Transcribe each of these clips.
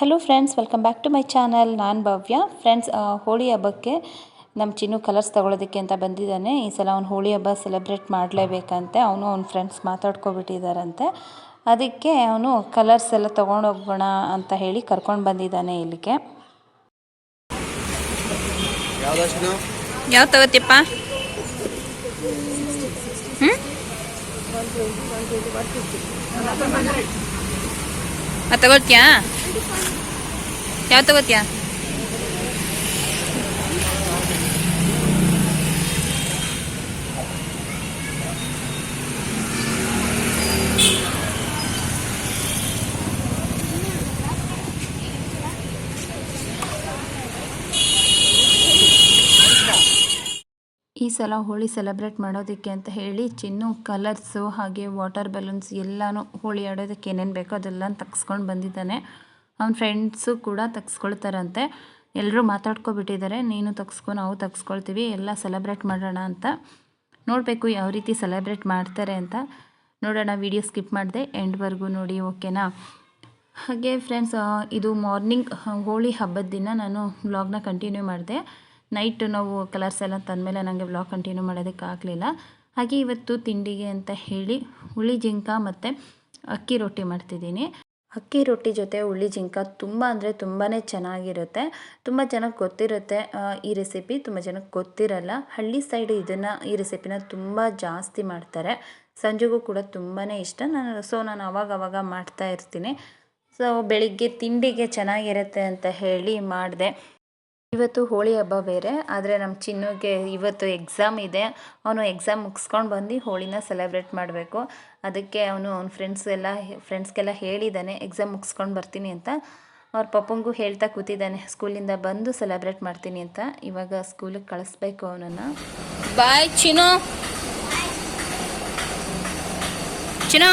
Hello friends welcome back to my channel ನಾನು Bhavya. Friends Holi ಹಬ್ಬಕ್ಕೆ ನಮ್ಮ ಚಿನ್ನು ಕಲರ್ಸ್ ತೊಗೊಳೋದಕ್ಕೆ ಅಂತ ಬಂದಿದ್ದಾನೆ. ಈ ಸಲ ಅವ್ನು ಹೋಳಿ ಹಬ್ಬ ಸೆಲೆಬ್ರೇಟ್ ಮಾಡಲೇಬೇಕಂತೆ. ಅವನು ಅವ್ನ ಫ್ರೆಂಡ್ಸ್ ಮಾತಾಡ್ಕೊಬಿಟ್ಟಿದ್ದಾರಂತೆ ಅದಕ್ಕೆ ಅವನು ಕಲರ್ಸ್ ಎಲ್ಲ ತೊಗೊಂಡೋಗೋಣ ಅಂತ ಹೇಳಿ ಕರ್ಕೊಂಡು ಬಂದಿದ್ದಾನೆ ಇಲ್ಲಿಗೆ. ಯಾವ ತಗೋತಿಯಪ್ಪ? ಹ್ಞೂ ತಗೋತ್ಯಾ? ಯಾವ ತಗೋತ್ಯಾ? ಈ ಸಲ ಹೋಳಿ ಸೆಲೆಬ್ರೇಟ್ ಮಾಡೋದಕ್ಕೆ ಅಂತ ಹೇಳಿ ಚಿನ್ನು ಕಲರ್ಸು ಹಾಗೆ ವಾಟರ್ ಬಲೂನ್ಸ್ ಎಲ್ಲನೂ ಹೋಳಿ ಆಡೋದಕ್ಕೆ ಏನೇನು ಬೇಕೋ ಅದೆಲ್ಲ ತಗ್ಸ್ಕೊಂಡು ಬಂದಿದ್ದಾನೆ. ಅವ್ನ ಫ್ರೆಂಡ್ಸು ಕೂಡ ತಗ್ಸ್ಕೊಳ್ತಾರಂತೆ. ಎಲ್ಲರೂ ಮಾತಾಡ್ಕೊಬಿಟ್ಟಿದ್ದಾರೆ. ನೀನು ತಗ್ಸ್ಕೊ, ನಾವು ತಗ್ಸ್ಕೊಳ್ತೀವಿ. ಎಲ್ಲ ಸೆಲೆಬ್ರೇಟ್ ಮಾಡೋಣ ಅಂತ. ನೋಡಬೇಕು ಯಾವ ರೀತಿ ಸೆಲೆಬ್ರೇಟ್ ಮಾಡ್ತಾರೆ ಅಂತ. ನೋಡೋಣ ವಿಡಿಯೋ ಸ್ಕಿಪ್ ಮಾಡಿದೆ ಎಂಡ್ವರೆಗೂ ನೋಡಿ ಓಕೆನಾ ಹಾಗೆ ಫ್ರೆಂಡ್ಸ್ ಇದು ಮಾರ್ನಿಂಗ್ ಹೋಳಿ ಹಬ್ಬದ ದಿನ ನಾನು ಬ್ಲಾಗ್ನ ಕಂಟಿನ್ಯೂ ಮಾಡಿದೆ. ನೈಟ್ ನಾವು ಕಲರ್ಸ್ ಎಲ್ಲ ತಂದಮೇಲೆ ನನಗೆ ವ್ಲಾಗ್ ಕಂಟಿನ್ಯೂ ಮಾಡೋದಕ್ಕೆ ಆಗಲಿಲ್ಲ. ಹಾಗೆ ಇವತ್ತು ತಿಂಡಿಗೆ ಅಂತ ಹೇಳಿ ಹುಳಿ ಜಿಂಕ ಮತ್ತು ಅಕ್ಕಿ ರೊಟ್ಟಿ ಮಾಡ್ತಿದ್ದೀನಿ. ಅಕ್ಕಿ ರೊಟ್ಟಿ ಜೊತೆ ಹುಳಿ ಜಿಂಕ ತುಂಬ ಅಂದರೆ ತುಂಬಾ ಚೆನ್ನಾಗಿರುತ್ತೆ. ತುಂಬ ಜನಕ್ಕೆ ಗೊತ್ತಿರುತ್ತೆ ಈ ರೆಸಿಪಿ ತುಂಬ ಜನಕ್ಕೆ ಗೊತ್ತಿರಲ್ಲ. ಹಳ್ಳಿ ಸೈಡ್ ಇದನ್ನು ಈ ರೆಸಿಪಿನ ತುಂಬ ಜಾಸ್ತಿ ಮಾಡ್ತಾರೆ. ಸಂಜೆಗೂ ಕೂಡ ತುಂಬಾ ಇಷ್ಟ. ನಾನು ಸೊ ನಾನು ಅವಾಗ ಅವಾಗ ಮಾಡ್ತಾ ಇರ್ತೀನಿ. ಸೊ ಬೆಳಿಗ್ಗೆ ತಿಂಡಿಗೆ ಚೆನ್ನಾಗಿರುತ್ತೆ ಅಂತ ಹೇಳಿ ಮಾಡಿದೆ. ಇವತ್ತು ಹೋಳಿ ಹಬ್ಬ ಬೇರೆ, ಆದರೆ ನಮ್ಮ ಚಿನ್ನಕ್ಕೆ ಇವತ್ತು ಎಕ್ಸಾಮ್ ಇದೆ. ಅವನು ಎಕ್ಸಾಮ್ ಮುಗಿಸ್ಕೊಂಡು ಬಂದು ಹೋಳಿನ ಸೆಲೆಬ್ರೇಟ್ ಮಾಡಬೇಕು. ಅದಕ್ಕೆ ಅವನು ಅವ್ನ ಫ್ರೆಂಡ್ಸ್ ಎಲ್ಲ ಫ್ರೆಂಡ್ಸ್ಗೆಲ್ಲ ಹೇಳಿದ್ದಾನೆ ಎಕ್ಸಾಮ್ ಮುಗಿಸ್ಕೊಂಡು ಬರ್ತೀನಿ ಅಂತ. ಅವ್ರ ಪಪ್ಪಂಗೂ ಹೇಳ್ತಾ ಕೂತಿದ್ದಾನೆ ಸ್ಕೂಲಿಂದ ಬಂದು ಸೆಲೆಬ್ರೇಟ್ ಮಾಡ್ತೀನಿ ಅಂತ. ಇವಾಗ ಸ್ಕೂಲಿಗೆ ಕಳಿಸ್ಬೇಕು ಅವನನ್ನು. ಬಾಯ್ ಚಿನ್ನು. ಚಿನ್ನು.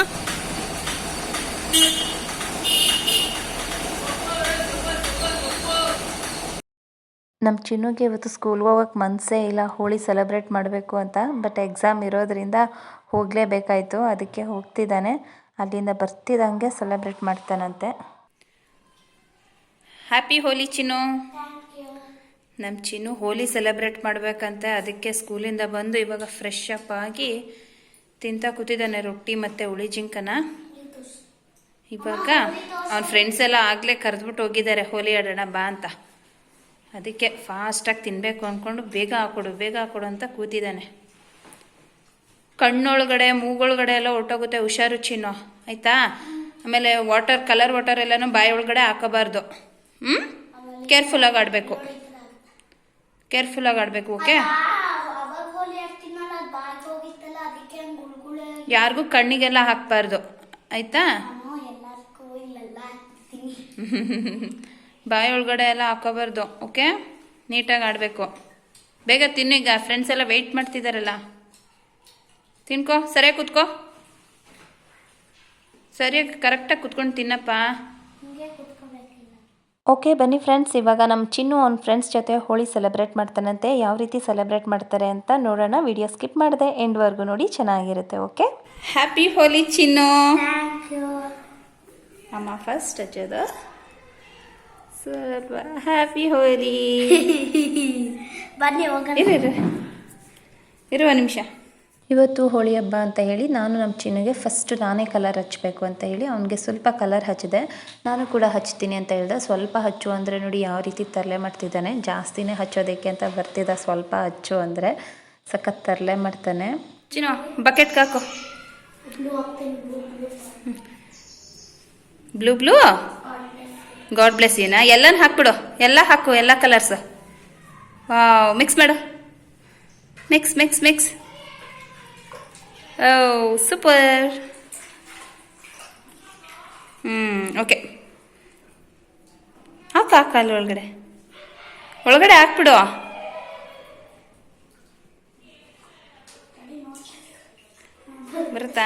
ನಮ್ಮ ಚಿನ್ನುಗೆ ಇವತ್ತು ಸ್ಕೂಲ್ಗೆ ಹೋಗೋಕ್ಕೆ ಮನಸ್ಸೇ ಇಲ್ಲ. ಹೋಳಿ ಸೆಲೆಬ್ರೇಟ್ ಮಾಡಬೇಕು ಅಂತ. ಬಟ್ ಎಕ್ಸಾಮ್ ಇರೋದ್ರಿಂದ ಹೋಗಲೇಬೇಕಾಯಿತು. ಅದಕ್ಕೆ ಹೋಗ್ತಿದ್ದಾನೆ. ಅಲ್ಲಿಂದ ಬರ್ತಿದ್ದಂಗೆ ಸೆಲೆಬ್ರೇಟ್ ಮಾಡ್ತಾನಂತೆ. ಹ್ಯಾಪಿ ಹೋಲಿ ಚಿನ್ನು. ನಮ್ಮ ಚಿನ್ನು ಹೋಲಿ ಸೆಲೆಬ್ರೇಟ್ ಮಾಡಬೇಕಂತೆ. ಅದಕ್ಕೆ ಸ್ಕೂಲಿಂದ ಬಂದು ಇವಾಗ ಫ್ರೆಶ್ ಅಪ್ ಆಗಿ ತಿಂತ ಕೂತಿದ್ದಾನೆ ರೊಟ್ಟಿ ಮತ್ತು ಹುಳಿ ಜಿಂಕನ. ಇವಾಗ ಅವನ ಫ್ರೆಂಡ್ಸ್ ಎಲ್ಲ ಆಗಲೇ ಕರೆದ್ಬಿಟ್ಟು ಹೋಗಿದ್ದಾರೆ. ಹೋಲಿ ಆಡೋಣ ಬಾ ಅಂತ. ಅದಕ್ಕೆ ಫಾಸ್ಟಾಗಿ ತಿನ್ನಬೇಕು ಅಂದ್ಕೊಂಡು ಬೇಗ ಹಾಕೊಡು ಬೇಗ ಹಾಕೊಡು ಅಂತ ಕೂತಿದ್ದಾನೆ. ಕಣ್ಣೊಳಗಡೆ ಮೂಗೊಳಗಡೆ ಎಲ್ಲ ಹೊಟ್ಟೋಗುತ್ತೆ ಹುಷಾರು ಚಿನ್ನೋ. ಆಯಿತಾ? ಆಮೇಲೆ ವಾಟರ್ ಕಲರ್ ವಾಟರ್ ಎಲ್ಲನೂ ಬಾಯಿ ಒಳಗಡೆ ಹಾಕೋಬಾರ್ದು. ಹ್ಞೂ ಕೇರ್ಫುಲ್ಲಾಗಿ ಆಡಬೇಕು. ಕೇರ್ಫುಲ್ಲಾಗಿ ಆಡಬೇಕು ಓಕೆ ಯಾರಿಗೂ ಕಣ್ಣಿಗೆಲ್ಲ ಹಾಕಬಾರ್ದು. ಆಯಿತಾ? ಬಾಯಿ ಒಳಗಡೆ ಎಲ್ಲ ಹಾಕೋಬಾರ್ದು ಓಕೆ? ನೀಟಾಗಿ ಆಡಬೇಕು. ಬೇಗ ತಿನ್ನೀಗ ಫ್ರೆಂಡ್ಸ್ ಎಲ್ಲ ವೆಯ್ಟ್ ಮಾಡ್ತಿದ್ದಾರಲ್ಲ ತಿನ್ಕೋ ಸರಿಯಾಗಿ ಕೂತ್ಕೋ. ಸರಿಯಾಗಿ ಕರೆಕ್ಟಾಗಿ ಕುತ್ಕೊಂಡು ತಿನ್ನಪ್ಪ. ಹಿಂಗೆ ಕುತ್ಕೋಬೇಕಿಲ್ಲ. ಓಕೆ ಬನ್ನಿ ಫ್ರೆಂಡ್ಸ್ ಇವಾಗ ನಮ್ಮ ಚಿನ್ನು ಅವ್ನ ಫ್ರೆಂಡ್ಸ್ ಜೊತೆ ಹೋಳಿ ಸೆಲೆಬ್ರೇಟ್ ಮಾಡ್ತಾನಂತೆ. ಯಾವ ರೀತಿ ಸೆಲೆಬ್ರೇಟ್ ಮಾಡ್ತಾರೆ ಅಂತ ನೋಡೋಣ. ವಿಡಿಯೋ ಸ್ಕಿಪ್ ಮಾಡಿದೆ ಎಂಡ್ವರೆಗೂ ನೋಡಿ ಚೆನ್ನಾಗಿರುತ್ತೆ okay? Happy Holi Chinnu. Thank you ಅಮ್ಮ ಫಸ್ಟ್ ಹಚ್ಚೋದು ಸ್ವಲ್ಪ ಹ್ಯಾಪಿ ಹೋಲಿ ಬನ್ನಿ ಹೋಗೋಣ. ಇರು ಇರು. ಇರುವ ನಿಮಿಷ. ಇವತ್ತು ಹೋಳಿ ಹಬ್ಬ ಅಂತ ಹೇಳಿ ನಾನು ನಮ್ಮ ಚಿನ್ನಗೆ ಫಸ್ಟ್ ನಾನೇ ಕಲರ್ ಹಚ್ಚಬೇಕು ಅಂತ ಹೇಳಿ ಅವನಿಗೆ ಸ್ವಲ್ಪ ಕಲರ್ ಹಚ್ಚಿದೆ. ನಾನು ಕೂಡ ಹಚ್ತೀನಿ ಅಂತ ಹೇಳಿದೆ. ಸ್ವಲ್ಪ ಹಚ್ಚು ಅಂದರೆ ನೋಡಿ ಯಾವ ರೀತಿ ತರಲೆ ಮಾಡ್ತಿದ್ದಾನೆ. ಜಾಸ್ತಿನೇ ಹಚ್ಚೋದಕ್ಕೆ ಅಂತ ಬರ್ತಿದ್ದ ಸ್ವಲ್ಪ ಹಚ್ಚು ಅಂದರೆ ಸಖತ್ ತರಲೆ ಮಾಡ್ತಾನೆ. ಚಿನ್ನ ಬಕೆಟ್ ಕಾಕೋ ಬ್ಲೂ ಹಾಕ್ತೀನಿ blue blue blue blue God bless ಯುನಾ ಎಲ್ಲನೂ ಹಾಕ್ಬಿಡು ಎಲ್ಲ ಹಾಕು, ಎಲ್ಲ ಕಲರ್ಸ್ ಮಿಕ್ಸ್ ಮಾಡು. ಮಿಕ್ಸ್ ಮಿಕ್ಸ್ ಮಿಕ್ಸ್ ಓ ಸೂಪರ್ ಹ್ಞೂ ಓಕೆ ಹಾಕು ಹಾಕು ಅಲ್ಲಿ ಒಳಗಡೆ. ಒಳಗಡೆ ಹಾಕ್ಬಿಡು ಬರುತ್ತಾ?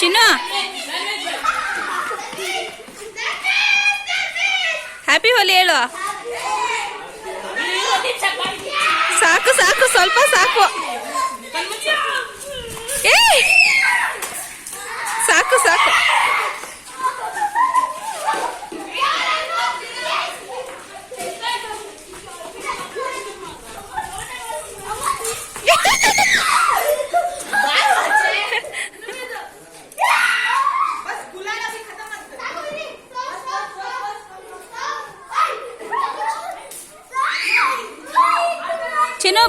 ಚಿನ್ನು. ಹ್ಯಾಪಿ ಹೋಲಿ ಹೇಳು. ಸಾಕು ಸಾಕು ಸ್ವಲ್ಪ ಸಾಕು. ಸಾಕು ಸಾಕು.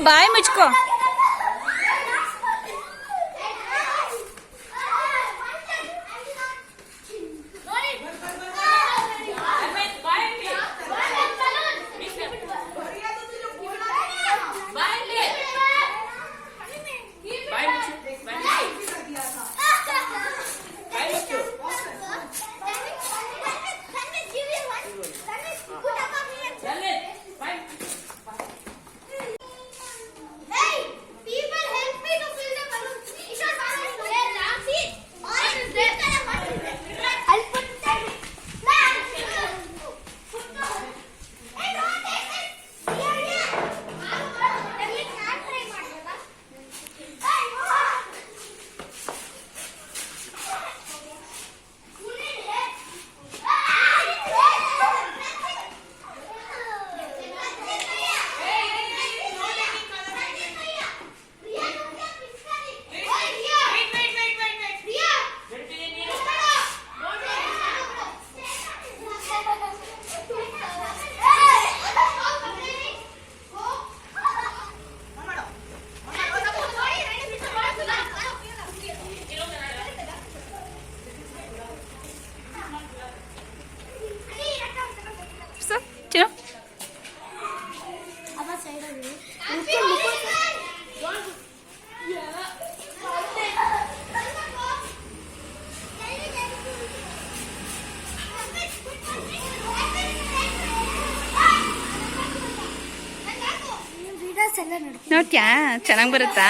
баймочко. ನೋಡ್ತ್ಯಾ? ಚೆನ್ನಾಗಿ ಬರುತ್ತಾ?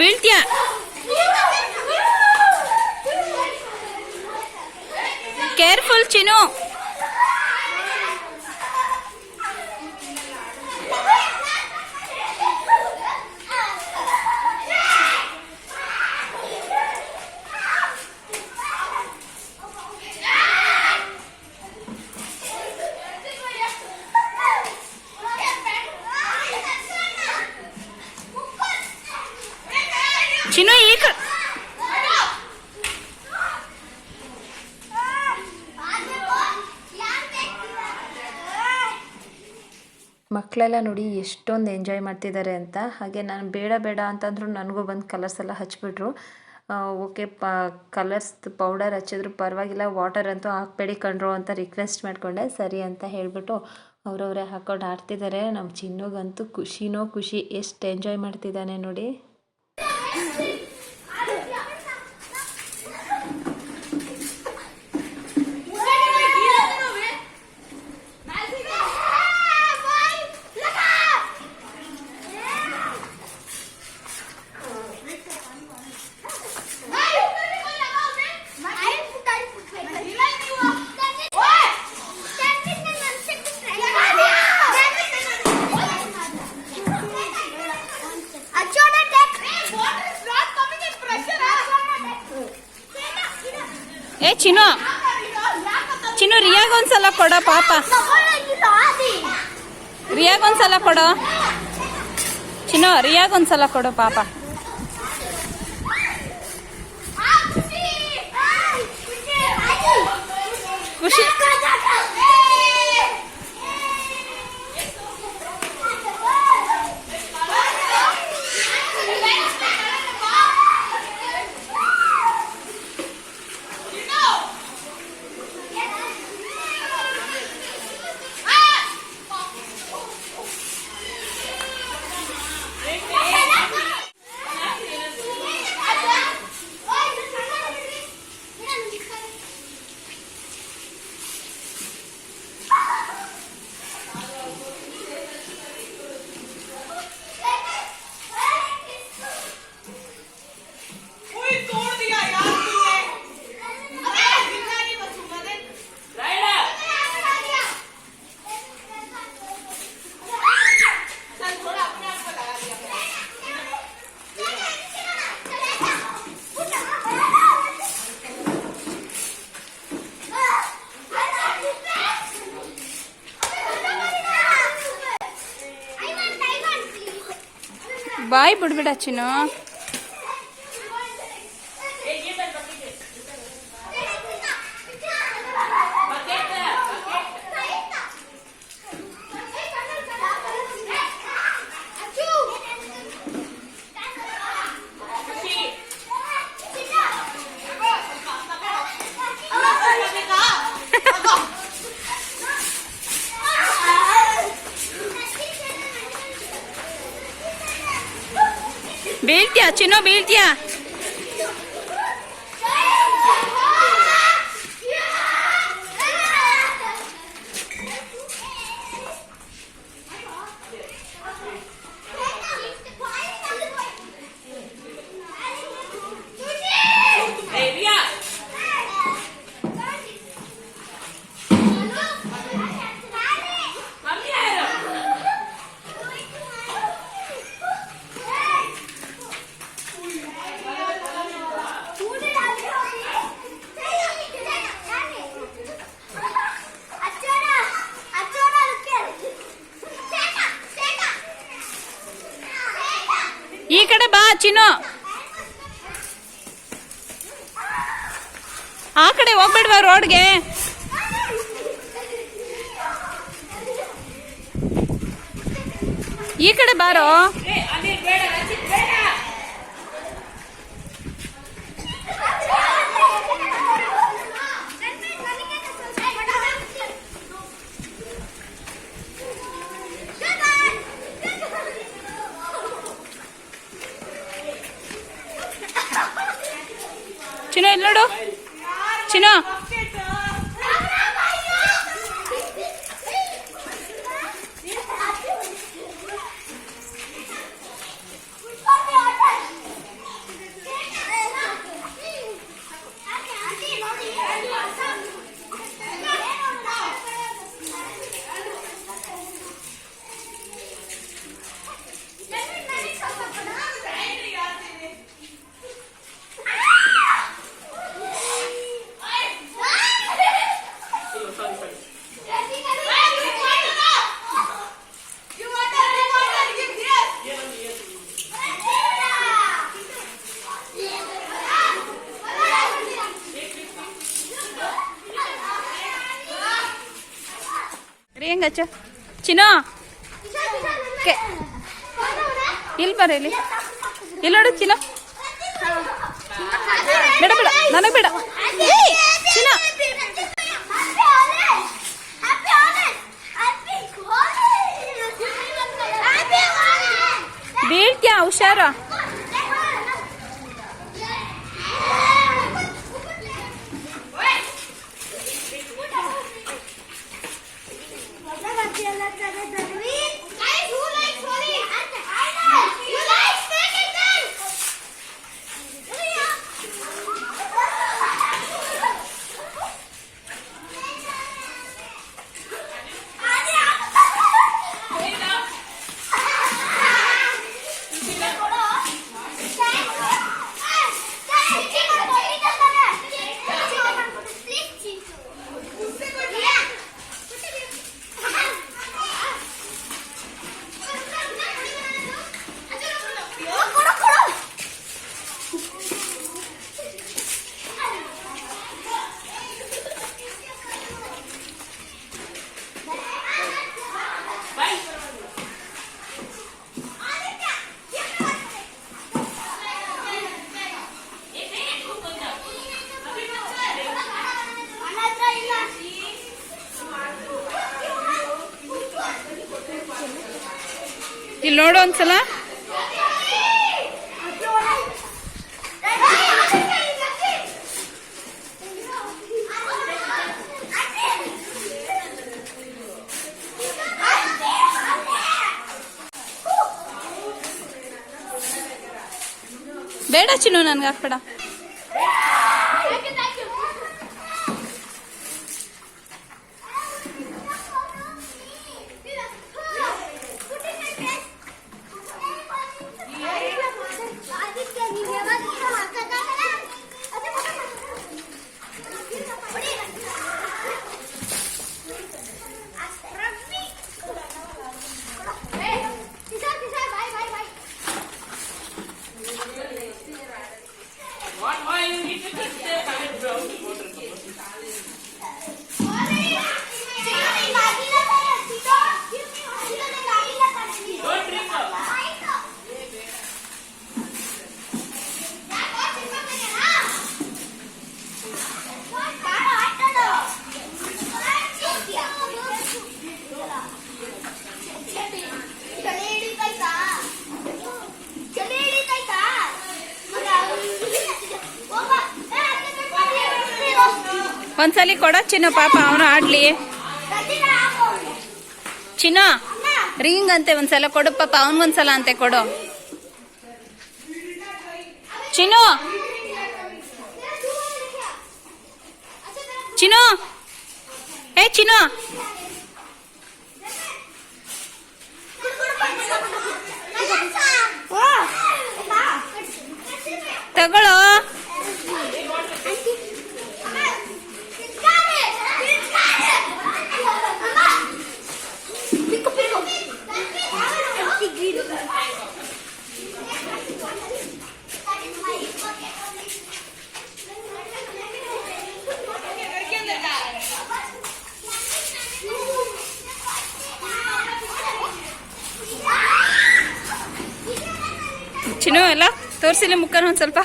ಬೀಳ್ತೀಯ? ಕೇರ್ಫುಲ್ ಚಿನ್ನು. ಚಿನ್ನು ಮಕ್ಕಳೆಲ್ಲ ನೋಡಿ ಎಷ್ಟೊಂದು ಎಂಜಾಯ್ ಮಾಡ್ತಿದ್ದಾರೆ ಅಂತ. ಹಾಗೆ ನಾನು ಬೇಡ ಬೇಡ ಅಂತಂದ್ರು ನನಗೂ ಬಂದು ಕಲರ್ಸ್ ಎಲ್ಲ ಹಚ್ಬಿಟ್ರು ಓಕೆ ಪ ಕಲರ್ಸ್ ಪೌಡರ್ ಹಚ್ಚಿದ್ರು, ಪರವಾಗಿಲ್ಲ ವಾಟರ್ ಅಂತೂ ಹಾಕ್ಬೇಡಿ ಕಣ್ರು ಅಂತ ರಿಕ್ವೆಸ್ಟ್ ಮಾಡಿಕೊಂಡೆ. ಸರಿ ಅಂತ ಹೇಳಿಬಿಟ್ಟು ಅವರವರೇ ಹಾಕೊಂಡು ಆಡ್ತಿದ್ದಾರೆ. ನಮ್ಮ ಚಿನ್ನೋಗಂತೂ ಖುಷಿನೋ ಖುಷಿ, ಎಷ್ಟು ಎಂಜಾಯ್ ಮಾಡ್ತಿದ್ದಾನೆ ನೋಡಿ. Yes, ಚಿನ್ನು. ಚಿನ್ನು ರಿಯಾಗ ಒಂದ್ಸಲ ಕೊಡೋ ಪಾಪ. ರಿಯಾಗ ಒಂದ್ಸಲ ಕೊಡೋ. ಚಿನ್ನು ರಿಯಾಗ ಒಂದ್ಸಲ ಕೊಡೋ ಪಾಪ. ಬಾಯ್ ಬಿಡ್ಬಿಡ ಚಿನ್ನು ಬೀಳ್ತೀಯ ಚಿನ್ನು ಆ ಕಡೆ ಹೋಗ್ಬೇಡ್ವಾ ರೋಡ್ಗೆ? ಈ ಕಡೆ ಬಾರೋ. ನೋಡು? ಹೆಂಗ್ ಹಚ್ಚ. ಚಿನ್ನೋ. ಇಲ್ಲಿ ಬರ ಇಲ್ಲಿ. ಇಲ್ಲಿ ನೋಡು ಚಿನ್ನ. ಬೇಡ ಬೇಡ ನನಗೆ ಬೇಡ ಏಯ್, ಚಿನ್ನ ಬೀಳ್ತ್ಯಾ ಹುಷಾರ ಇಲ್ಲಿ ನೋಡು ಒಂದ್ಸಲ ಬೇಡ ಚಿನ್ನು ನನ್ಗೆ ಹಾಕ್ಬೇಡ ಒಂದ್ಸಲಿ ಕೊಡ ಚಿನ್ನ, ಪಾಪ ಅವನು ಆಡ್ಲಿ. ಚಿನ್ನ, ರಿಂಗ್ ಅಂತೆ ಒಂದ್ಸಲ ಕೊಡು, ಪಾಪ ಅವನ್ಗೊಂದ್ಸಲ ಅಂತೆ ಕೊಡು. ಚಿನ್ನು ಚಿನ್ನು, ಏ ಚಿನ್ನು. ತಗೊಳ್ಳೋ ಚಿನ್ನು ಎಲ್ಲ ತೋರಿಸಿಲ್ಲ ಮುಖನ ಒಂದು ಸ್ವಲ್ಪ.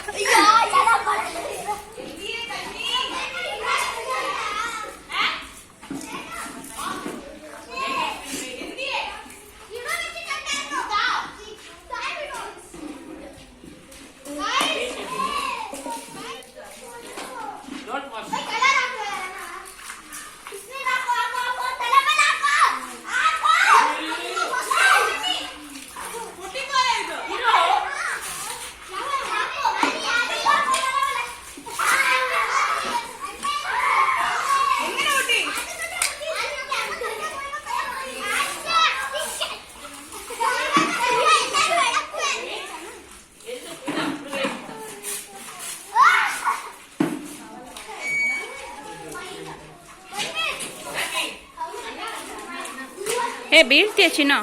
ಏ ಬೀಳ್ತೀಯ ಚಿನ್ನು?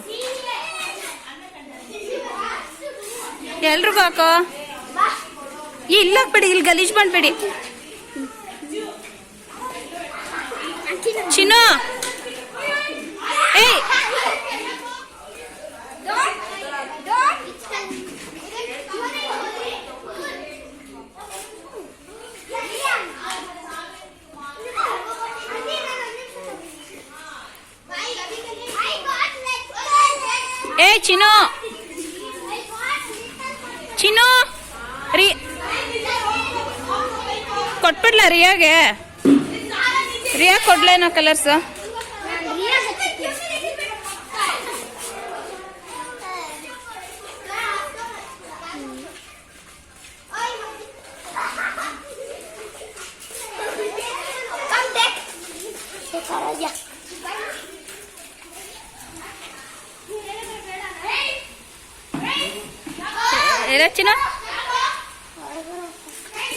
ಎಲ್ರಿಗೂ ಹಾಕೋ ಇಲ್ಲ ಹಾಕ್ಬೇಡಿ ಇಲ್ಲಿ ಗಲೀಜ್ ಮಾಡ್ಬೇಡಿ ಚಿನ್ನು ಚಿನ್ನು ಚಿನ್ನು ರೀ ಕೊಟ್ಬಿಡ್ಲಾ ರಿಯಾಗೆ ರಿಯಾ ಕೊಡ್ಲೇನೋ ಕಲರ್ಸು ಎಲ್ಲ ಚಿನ್ನ.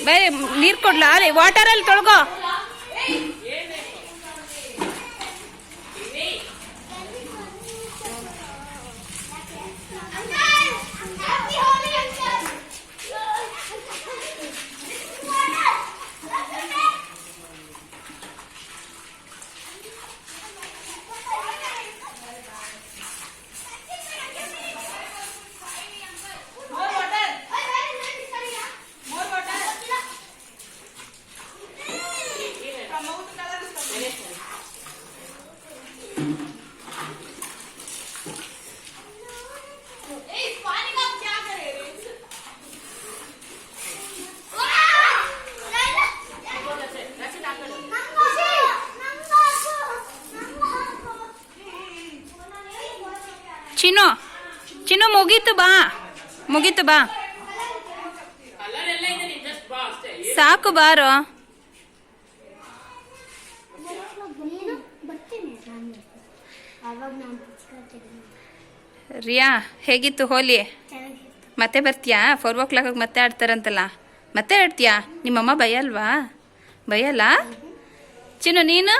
ಬೈ ನೀರು ಕೊಡ್ಲಾ? ಅಲ್ಲಿ ವಾಟರಲ್ಲಿ ತೊಳ್ಗೋ ಚಿನ್ನು ಮುಗೀತು ಬಾ. ಮುಗೀತು ಬಾ. ಸಾಕು ಬಾರೋ. ರಿಯಾ, ಹೇಗಿತ್ತು ಹೋಲಿ? ಮತ್ತೆ ಬರ್ತೀಯಾ? ಫೋರ್ ಓ ಕ್ಲಾಕಿಗೆ ಮತ್ತೆ ಆಡ್ತಾರಂತಲ್ಲ. ಮತ್ತೆ ಆಡ್ತೀಯಾ? ನಿಮ್ಮಮ್ಮ ಬಯಲ್ವಾ? ಭಯಲ್ಲ ಚಿನ್ನು, ನೀನು?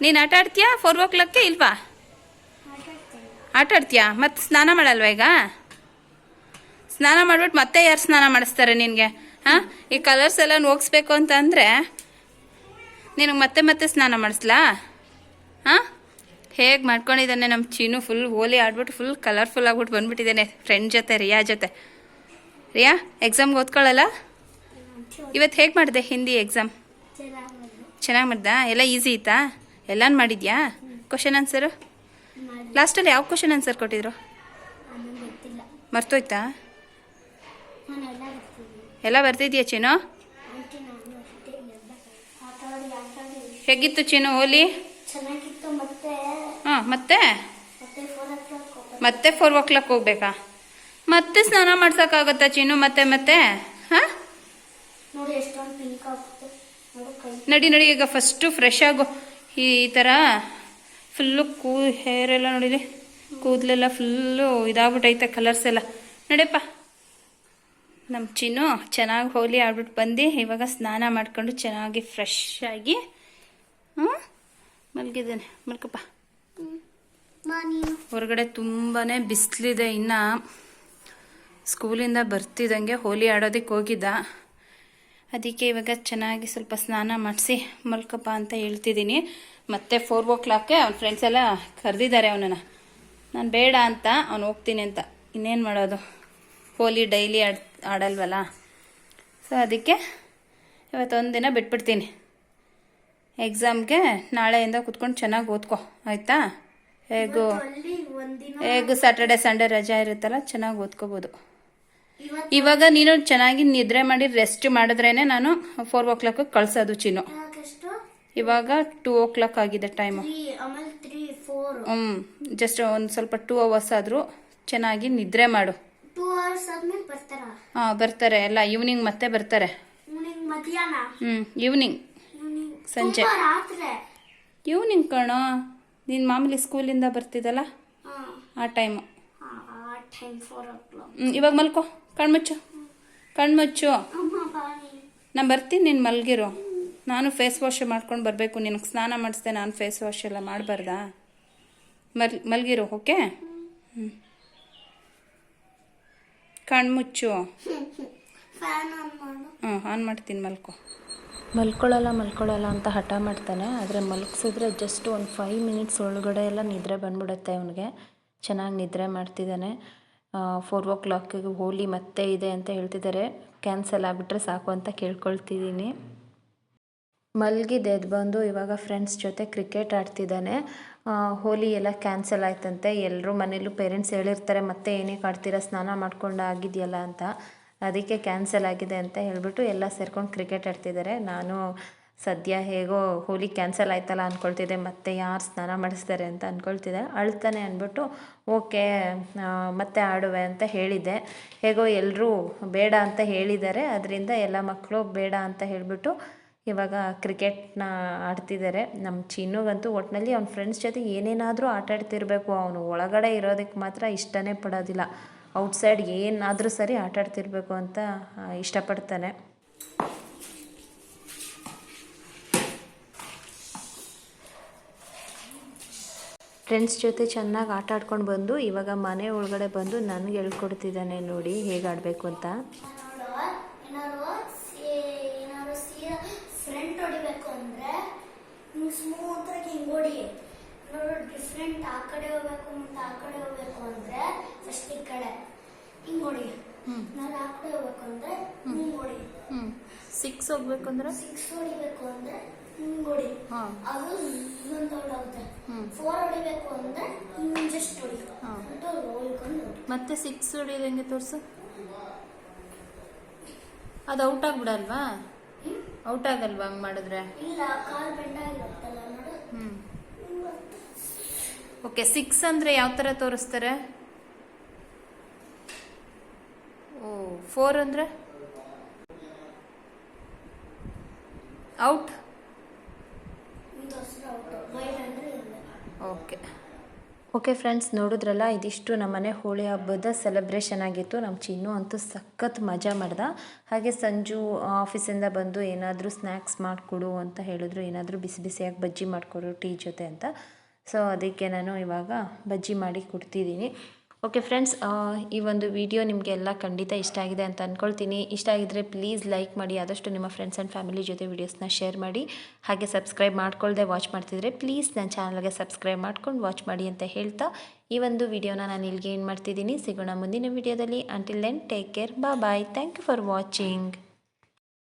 ನೀನು ಆಟ ಆಡ್ತೀಯಾ? ಫೋರ್ ಓ ಕ್ಲಾಕ್ಗೆ ಇಲ್ವಾ? ಆಟ ಆಡ್ತೀಯಾ? ಮತ್ತೆ ಸ್ನಾನ ಮಾಡಲ್ವಾ ಈಗ? ಸ್ನಾನ ಮಾಡ್ಬಿಟ್ಟು ಮತ್ತೆ ಯಾರು ಸ್ನಾನ ಮಾಡಿಸ್ತಾರೆ ನಿನಗೆ? ಹಾಂ? ಈ ಕಲರ್ಸ್ ಎಲ್ಲ ಹೋಗಿಸ್ಬೇಕು ಅಂತ ಅಂದರೆ ನಿನಗೆ ಮತ್ತೆ ಮತ್ತೆ ಸ್ನಾನ ಮಾಡಿಸ್ಲಾ? ಹಾಂ? ಹೇಗೆ ಮಾಡ್ಕೊಂಡಿದ್ದಾನೆ ನಮ್ಮ ಚೀನು ಫುಲ್ ಹೋಲಿ ಆಡ್ಬಿಟ್ಟು ಫುಲ್ ಕಲರ್ಫುಲ್ ಆಗ್ಬಿಟ್ಟು ಬಂದ್ಬಿಟ್ಟಿದ್ದಾನೆ ಫ್ರೆಂಡ್ ಜೊತೆ ರಿಯಾ ಜೊತೆ. ರಿಯಾ ಎಕ್ಸಾಮ್ಗೆ ಓದ್ಕೊಳ್ಳಲ್ಲ ಇವತ್ತು ಹೇಗೆ ಮಾಡಿದೆ ಹಿಂದಿ ಎಕ್ಸಾಮ್ ಚೆನ್ನಾಗಿ ಮಾಡ್ದ. ಎಲ್ಲ ಈಸಿ ಇತ್ತಾ? ಎಲ್ಲಾನು ಮಾಡಿದ್ಯಾ? ಕ್ವಶನ್ ಆನ್ಸರು ಲಾಸ್ಟಲ್ಲಿ ಯಾವ ಕ್ವಶನ್ ಆನ್ಸರ್ ಕೊಟ್ಟಿದ್ರು? ಮರ್ತೋಯ್ತಾ? ಎಲ್ಲ ಬರ್ತಿದ್ಯಾ ಚೀನು ಹೇಗಿತ್ತು ಚೀನು ಮತ್ತೆ? ಹಾಂ ಮತ್ತೆ? ಮತ್ತೆ ಫೋರ್ ಓ ಕ್ಲಾಕ್ ಹೋಗ್ಬೇಕಾ? ಮತ್ತೆ ಸ್ನಾನ ಮಾಡ್ಸೋಕ್ಕಾಗತ್ತಾ ಚೀನು ಮತ್ತೆ ಮತ್ತೆ? ಹಾಂ? ನಡಿ ನಡಿ ಈಗ ಫಸ್ಟು ಫ್ರೆಶ್ ಆಗು. ಈ ಥರ ಫುಲ್ಲು ಕೂ ಹೇರ್ ಎಲ್ಲ ನೋಡಿಲಿ ಕೂದಲೆಲ್ಲ ಫುಲ್ಲು ಇದಾಗ್ಬಿಟ್ಟೈತೆ ಕಲರ್ಸ್ ಎಲ್ಲ. ನಡಿಯಪ್ಪ ನಮ್ಮ ಚಿನ್ನು ಚೆನ್ನಾಗಿ ಹೋಲಿ ಆಡ್ಬಿಟ್ಟು ಬಂದು, ಇವಾಗ ಸ್ನಾನ ಮಾಡ್ಕೊಂಡು ಚೆನ್ನಾಗಿ ಫ್ರೆಶ್ ಆಗಿ ಹ್ಞೂ ಮಲಗಿದ್ದೇನೆ. ಮಲ್ಕಪ್ಪ. ಹೊರಗಡೆ ತುಂಬಾ ಬಿಸಿಲಿದೆ ಇನ್ನು. ಸ್ಕೂಲಿಂದ ಬರ್ತಿದ್ದಂಗೆ ಹೋಲಿ ಆಡೋದಕ್ಕೆ ಹೋಗಿದ್ದ. ಅದಕ್ಕೆ ಇವಾಗ ಚೆನ್ನಾಗಿ ಸ್ವಲ್ಪ ಸ್ನಾನ ಮಾಡಿಸಿ ಮಲ್ಕಪ್ಪ ಅಂತ ಹೇಳ್ತಿದ್ದೀನಿ. ಮತ್ತೆ ಫೋರ್ ಓ ಕ್ಲಾಕ್ಗೆ ಅವ್ನ ಫ್ರೆಂಡ್ಸ್ ಎಲ್ಲ ಕರೆದಿದ್ದಾರೆ ಅವನನ್ನು. ನಾನು ಬೇಡ ಅಂತ ಅವ್ನು ಹೋಗ್ತೀನಿ ಅಂತ. ಇನ್ನೇನು ಮಾಡೋದು? ಹೋಲಿ, ಡೈಲಿ ಆಡ್, ಆಡಲ್ವಲ್ಲ? ಸೊ ಅದಕ್ಕೆ ಇವತ್ತೊಂದು ದಿನ ಬಿಟ್ಬಿಡ್ತೀನಿ. ಎಕ್ಸಾಮ್ಗೆ ನಾಳೆಯಿಂದ ಕುತ್ಕೊಂಡು ಚೆನ್ನಾಗಿ ಓದ್ಕೊ, ಆಯಿತಾ? ಹೇಗೂ? ಹೇಗೂ ಸ್ಯಾಟರ್ಡೆ ಸಂಡೇ ರಜಾ ಇರುತ್ತಲ್ಲ, ಚೆನ್ನಾಗಿ ಓದ್ಕೋಬೋದು. ಇವಾಗ ನೀನು ಚೆನ್ನಾಗಿ ನಿದ್ರೆ ಮಾಡಿ ರೆಸ್ಟ್ ಮಾಡಿದ್ರೇನೆ ನಾನು ಫೋರ್ ಓ ಕ್ಲಾಕ್ ಕಳ್ಸೋದು ಎಷ್ಟು ಇವಾಗ ಟೂ ಓ ಕ್ಲಾಕ್ ಆಗಿದೆ ಟೈಮು ಹ್ಮ್ ಹ್ಞೂ ಜಸ್ಟ್ ಒಂದು ಸ್ವಲ್ಪ ಟೂ ಅವರ್ಸ್ ಆದರೂ ಚೆನ್ನಾಗಿ ನಿದ್ರೆ ಮಾಡು. ಹಾಂ ಬರ್ತಾರೆ. ಎಲ್ಲ ಈವ್ನಿಂಗ್ ಮತ್ತೆ ಬರ್ತಾರೆ. ಹ್ಮ್ ಹ್ಞೂ ಈವ್ನಿಂಗ್ ಸಂಜೆ. ಈವ್ನಿಂಗ್ ಕಣೋ. ನೀನು ಮಾಮೂಲಿ ಸ್ಕೂಲಿಂದ ಬರ್ತಿದ್ದಲ್ಲ? ಹಾ. ಆ ಟೈಮು ಹ್ಞೂ ಇವಾಗ ಮಲ್ಕೋ. ಕಣ್ಮುಚ್ಚು. ಕಣ್ಮುಚ್ಚು. ನಾನು ಬರ್ತೀನಿ ನೀನು ಮಲ್ಗಿರು. ನಾನು ಫೇಸ್ ವಾಶ್ ಮಾಡ್ಕೊಂಡು ಬರಬೇಕು ನಿನಗೆ ಸ್ನಾನ ಮಾಡಿಸ್ದೆ ನಾನು ಫೇಸ್ ವಾಶ್ ಎಲ್ಲ ಮಾಡಬಾರ್ದಾ? ಮಲ್ ಮಲಗಿರು ಓಕೆ ಹ್ಞೂ ಕಣ್ಮುಚ್ಚು ಫ್ಯಾನ್ ಆನ್ ಮಾಡು. ಹ್ಞೂ ಆನ್ ಮಾಡ್ತೀನಿ ಮಲ್ಕೊ. ಮಲ್ಕೊಳ್ಳಲ್ಲ ಮಲ್ಕೊಳ್ಳಲ್ಲ ಅಂತ ಹಠ ಮಾಡ್ತಾನೆ. ಆದರೆ ಮಲಗಿಸಿದ್ರೆ ಜಸ್ಟ್ ಒಂದು ಫೈವ್ ಮಿನಿಟ್ಸ್ ಒಳಗಡೆ ಎಲ್ಲ ನಿದ್ರೆ ಬಂದ್ಬಿಡುತ್ತೆ ಅವನಿಗೆ. ಚೆನ್ನಾಗಿ ನಿದ್ರೆ ಮಾಡ್ತಿದ್ದಾನೆ. ಫೋರ್ ಓ ಕ್ಲಾಕಿಗೆ ಹೋಲಿ ಮತ್ತೆ ಇದೆ ಅಂತ ಹೇಳ್ತಿದ್ದಾರೆ ಕ್ಯಾನ್ಸಲ್ ಆಗಿಬಿಟ್ರೆ ಸಾಕು ಅಂತ ಕೇಳ್ಕೊಳ್ತಿದ್ದೀನಿ. ಮಲಗಿದ್ದು ಎದ್ದು ಬಂದು ಇವಾಗ ಫ್ರೆಂಡ್ಸ್ ಜೊತೆ ಕ್ರಿಕೆಟ್ ಆಡ್ತಿದ್ದಾನೆ. ಹೋಲಿ ಎಲ್ಲ ಕ್ಯಾನ್ಸಲ್ ಆಯ್ತಂತೆ. ಎಲ್ಲರೂ ಮನೇಲೂ ಪೇರೆಂಟ್ಸ್ ಹೇಳಿರ್ತಾರೆ, ಮತ್ತೆ ಏನೇ ಆಡ್ತೀರಾ ಸ್ನಾನ ಮಾಡ್ಕೊಂಡು ಆಗಿದೆಯಲ್ಲ ಅಂತ. ಅದಕ್ಕೆ ಕ್ಯಾನ್ಸಲ್ ಆಗಿದೆ ಅಂತ ಹೇಳಿಬಿಟ್ಟು ಎಲ್ಲ ಸೇರ್ಕೊಂಡು ಕ್ರಿಕೆಟ್ ಆಡ್ತಿದ್ದಾರೆ. ನಾನು ಸದ್ಯ ಹೇಗೋ ಹೋಲಿ ಕ್ಯಾನ್ಸಲ್ ಆಯ್ತಲ್ಲ ಅಂದ್ಕೊಳ್ತಿದ್ದೆ ಮತ್ತೆ ಯಾರು ಸ್ನಾನ ಮಾಡಿಸ್ತಾರೆ ಅಂತ ಅಂದ್ಕೊಳ್ತಿದ್ದೆ ಅಳ್ತಾನೆ ಅಂದ್ಬಿಟ್ಟು ಓಕೆ ಮತ್ತೆ ಆಡುವೆ ಅಂತ ಹೇಳಿದ್ದೆ. ಹೇಗೋ ಎಲ್ಲರೂ ಬೇಡ ಅಂತ ಹೇಳಿದ್ದಾರೆ. ಅದರಿಂದ ಎಲ್ಲ ಮಕ್ಕಳು ಬೇಡ ಅಂತ ಹೇಳಿಬಿಟ್ಟು ಇವಾಗ ಕ್ರಿಕೆಟ್ನ ಆಡ್ತಿದ್ದಾರೆ ನಮ್ಮ ಚಿನ್ನುಗಂತೂ ಒಟ್ಟಿನಲ್ಲಿ ಅವ್ನ ಫ್ರೆಂಡ್ಸ್ ಜೊತೆ ಏನೇನಾದರೂ ಆಟ ಆಡ್ತಿರ್ಬೇಕು. ಅವನು ಒಳಗಡೆ ಇರೋದಕ್ಕೆ ಮಾತ್ರ ಇಷ್ಟನೇ ಪಡೋದಿಲ್ಲ. ಔಟ್ಸೈಡ್ ಏನಾದರೂ ಸರಿ ಆಟ ಆಡ್ತಿರ್ಬೇಕು ಅಂತ ಇಷ್ಟಪಡ್ತಾನೆ. ಫ್ರೆಂಡ್ಸ್ ಜೊತೆ ಚೆನ್ನಾಗಿ ಆಟ ಆಡ್ಕೊಂಡು ಬಂದು, ಇವಾಗ ಮನೆ ಒಳಗಡೆ ಬಂದು ನನಗೆ ಹೇಳ್ಕೊಡ್ತಿದ್ದಾನೆ ನೋಡಿ ಹೇಗೆ ಆಡಬೇಕು ಅಂತ ನೋಡುವ ಏನಾದ್ರು ಸೀ- ಏನಾದ್ರು ಸೀದಾ ಫ್ರಂಟ್ ಹೊಡಿಬೇಕು ಅಂದ್ರೆ ಹಿಂಗ್ ಸ್ಮೂತ್ ಆಗಿ ಹಿಂಗ್ ಹೊಡಿ ನೋಡು ಡಿಫ್ರೆಂಟ್ ಆ ಕಡೆ ಹೋಗ್ಬೇಕು ಮುಂದೆ ಆ ಕಡೆ ಹೋಗ್ಬೇಕು ಅಂದ್ರೆ ಫಸ್ಟ್ ಈ ಕಡೆ. ಹಿಂಗ್ ನೋಡಿ. ನಾನು ಆ ಕಡೆ ಹೋಗ್ಬೇಕು ಅಂದ್ರೆ ಹಿಂಗ್ ನೋಡಿ. ಸಿಕ್ಸ್ ಹೋಗ್ಬೇಕು ಅಂದ್ರೆ? ಸಿಕ್ಸ್ ಹೊಡಿಬೇಕು ಅಂದ್ರೆ ಹಿಂಗ್ ಹೊಡಿ ಅದು ಇನ್ನೊಂದು ಹೊಡೋಗುತ್ತೆ ಫೋರ್ ಹೊಡಿಬೇಕು ಅಂದ್ರೆ ಹಿಂಗ್ ಜಸ್ಟ್ ಹೊಡಿ ಅಂತ ಹೋಗ್ಕೊಂಡು ಹೊಡಿ ಮತ್ತೆ ಸಿಕ್ಸ್ ಹೊಡಿಯೋದು ಹೆಂಗೆ ತೋರಿಸು? ಅದು ಔಟ್ ಆಗ್ಬಿಡಲ್ವಾ? ಔಟ್ ಆಗಲ್ವಾ ಹಂಗೆ ಮಾಡಿದ್ರೆ? ಇಲ್ಲ ಕಾಲ್ ಬೆಂಡ ಆಗಿರುತ್ತಲ್ಲ ನೋಡು. ಹ್ಞೂ ಓಕೆ ಸಿಕ್ಸ್ ಅಂದರೆ ಯಾವ ಥರ ತೋರಿಸ್ತಾರೆ? ಓ ಫೋರ್ ಅಂದರೆ? ಔಟ್ ಓಕೆ ಓಕೆ ಫ್ರೆಂಡ್ಸ್ ನೋಡಿದ್ರಲ್ಲ, ಇದಿಷ್ಟು ನಮ್ಮನೆ ಹೋಳಿ ಹಬ್ಬದ ಸೆಲೆಬ್ರೇಷನ್ ಆಗಿತ್ತು. ನಮ್ಮ ಚಿನ್ನು ಅಂತೂ ಸಖತ್ ಮಜಾ ಮಾಡ್ದ. ಹಾಗೆ ಸಂಜು ಆಫೀಸಿಂದ ಬಂದು ಏನಾದರೂ ಸ್ನ್ಯಾಕ್ಸ್ ಮಾಡಿಕೊಡು ಅಂತ ಹೇಳಿದ್ರು. ಏನಾದರೂ ಬಿಸಿ ಬಿಸಿಯಾಗಿ ಬಜ್ಜಿ ಮಾಡಿಕೊಡು ಟೀ ಜೊತೆ ಅಂತ. ಸೊ ಅದಕ್ಕೆ ನಾನು ಇವಾಗ ಬಜ್ಜಿ ಮಾಡಿ ಕೊಡ್ತಿದ್ದೀನಿ. ಓಕೆ ಫ್ರೆಂಡ್ಸ್ ಈ ಒಂದು ವಿಡಿಯೋ ನಿಮಗೆಲ್ಲ ಖಂಡಿತ ಇಷ್ಟ ಆಗಿದೆ ಅಂತ ಅಂದ್ಕೊಳ್ತೀನಿ ಇಷ್ಟ ಆಗಿದ್ರೆ ಪ್ಲೀಸ್ ಲೈಕ್ ಮಾಡಿ, ಆದಷ್ಟು ನಿಮ್ಮ ಫ್ರೆಂಡ್ಸ್ ಆ್ಯಂಡ್ ಫ್ಯಾಮಿಲಿ ಜೊತೆ ವೀಡಿಯೋಸ್ನ ಶೇರ್ ಮಾಡಿ. ಹಾಗೆ ಸಬ್ಸ್ಕ್ರೈಬ್ ಮಾಡ್ಕೊಳ್ಳದೆ ವಾಚ್ ಮಾಡ್ತಿದ್ರೆ ಪ್ಲೀಸ್ ನನ್ನ ಚಾನಲ್ಗೆ ಸಬ್ಸ್ಕ್ರೈಬ್ ಮಾಡ್ಕೊಂಡು ವಾಚ್ ಮಾಡಿ ಅಂತ ಹೇಳ್ತಾ ಈ ಒಂದು ವಿಡಿಯೋನ ನಾನು ಇಲ್ಲಿಗೆ ಏನು ಮಾಡ್ತಿದ್ದೀನಿ. ಸಿಗೋಣ ಮುಂದಿನ ವಿಡಿಯೋದಲ್ಲಿ ಅಂಟಿಲ್ ದೆನ್ ಟೇಕ್ ಕೇರ್ ಬಾ bye thank you for watching